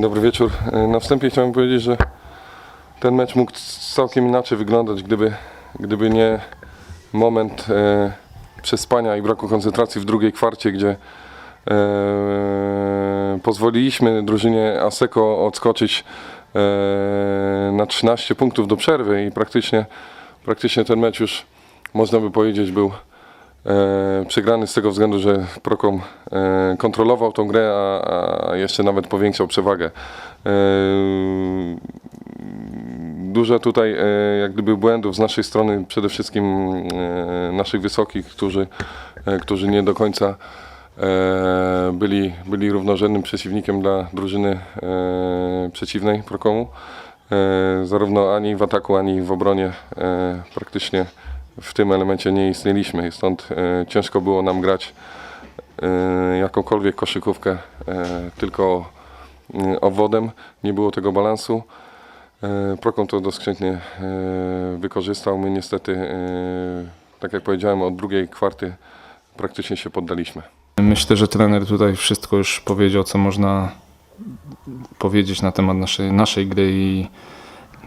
Dobry wieczór. E, Na wstępie chciałem powiedzieć, że ten mecz mógł całkiem inaczej wyglądać, gdyby, gdyby nie moment e, przespania i braku koncentracji w drugiej kwarcie, gdzie e, pozwoliliśmy drużynie Aseko odskoczyć e, na 13 punktów do przerwy i praktycznie, praktycznie ten mecz już można by powiedzieć był e, przegrany z tego względu, że Prokom e, kontrolował tą grę, a, a jeszcze nawet powiększał przewagę. E, dużo tutaj e, jak gdyby błędów z naszej strony, przede wszystkim e, naszych wysokich, którzy, e, którzy nie do końca e, byli, byli równorzędnym przeciwnikiem dla drużyny e, przeciwnej Prokomu. E, zarówno ani w ataku, ani w obronie e, praktycznie w tym elemencie nie istnieliśmy i stąd e, ciężko było nam grać e, jakąkolwiek koszykówkę e, tylko obwodem. Nie było tego balansu. Prokom to doskrzętnie wykorzystał. My niestety, tak jak powiedziałem, od drugiej kwarty praktycznie się poddaliśmy. Myślę, że trener tutaj wszystko już powiedział, co można powiedzieć na temat naszej, naszej gry i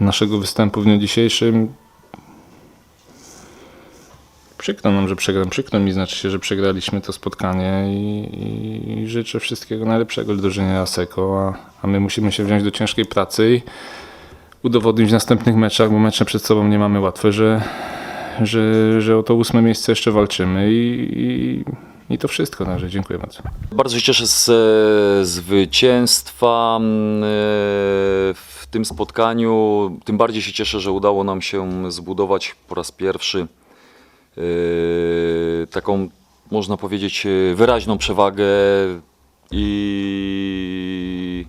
naszego występu w dniu dzisiejszym. Przykro nam, że przegram. Przykro mi znaczy się, że przegraliśmy to spotkanie i, i życzę wszystkiego najlepszego drużynie Aseko, a, a my musimy się wziąć do ciężkiej pracy i udowodnić w następnych meczach, bo mecze przed sobą nie mamy łatwe, że, że, że o to ósme miejsce jeszcze walczymy i, i, i to wszystko. Także dziękuję bardzo. Bardzo się cieszę z zwycięstwa mm, e, w tym spotkaniu. Tym bardziej się cieszę, że udało nam się zbudować po raz pierwszy taką, można powiedzieć, e, wyraźną przewagę i,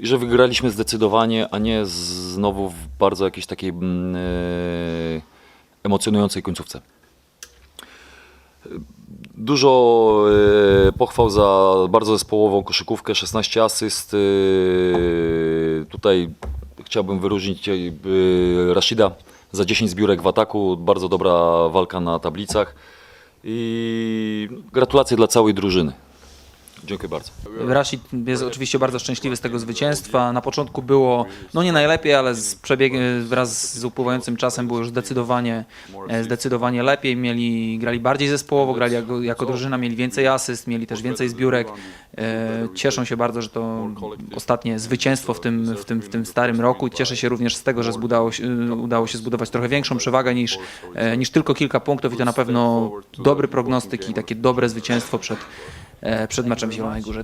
i że wygraliśmy zdecydowanie, a nie znowu w bardzo jakiejś takiej mm, e, emocjonującej końcówce. Dużo pochwał za bardzo zespołową koszykówkę, 16 asyst. Tutaj chciałbym wyróżnić Rashida za 10 zbiórek w ataku, bardzo dobra walka na tablicach. I gratulacje dla całej drużyny. Dziękuję bardzo. Rashid jest oczywiście bardzo szczęśliwy z tego zwycięstwa. Na początku było, no nie najlepiej, ale z przebiegiem, wraz z upływającym czasem było już zdecydowanie, e, zdecydowanie lepiej. Mieli, grali bardziej zespołowo, grali jako, jako drużyna, mieli więcej asyst, mieli też więcej zbiórek. E, Cieszą się bardzo, że to ostatnie zwycięstwo w tym, w tym, w tym starym roku. Cieszę się również z tego, że zbudało się, udało się zbudować trochę większą przewagę niż, e, niż tylko kilka punktów i to na pewno dobry prognostyk i takie dobre zwycięstwo przed, e, przed meczem w Zielonej Górze.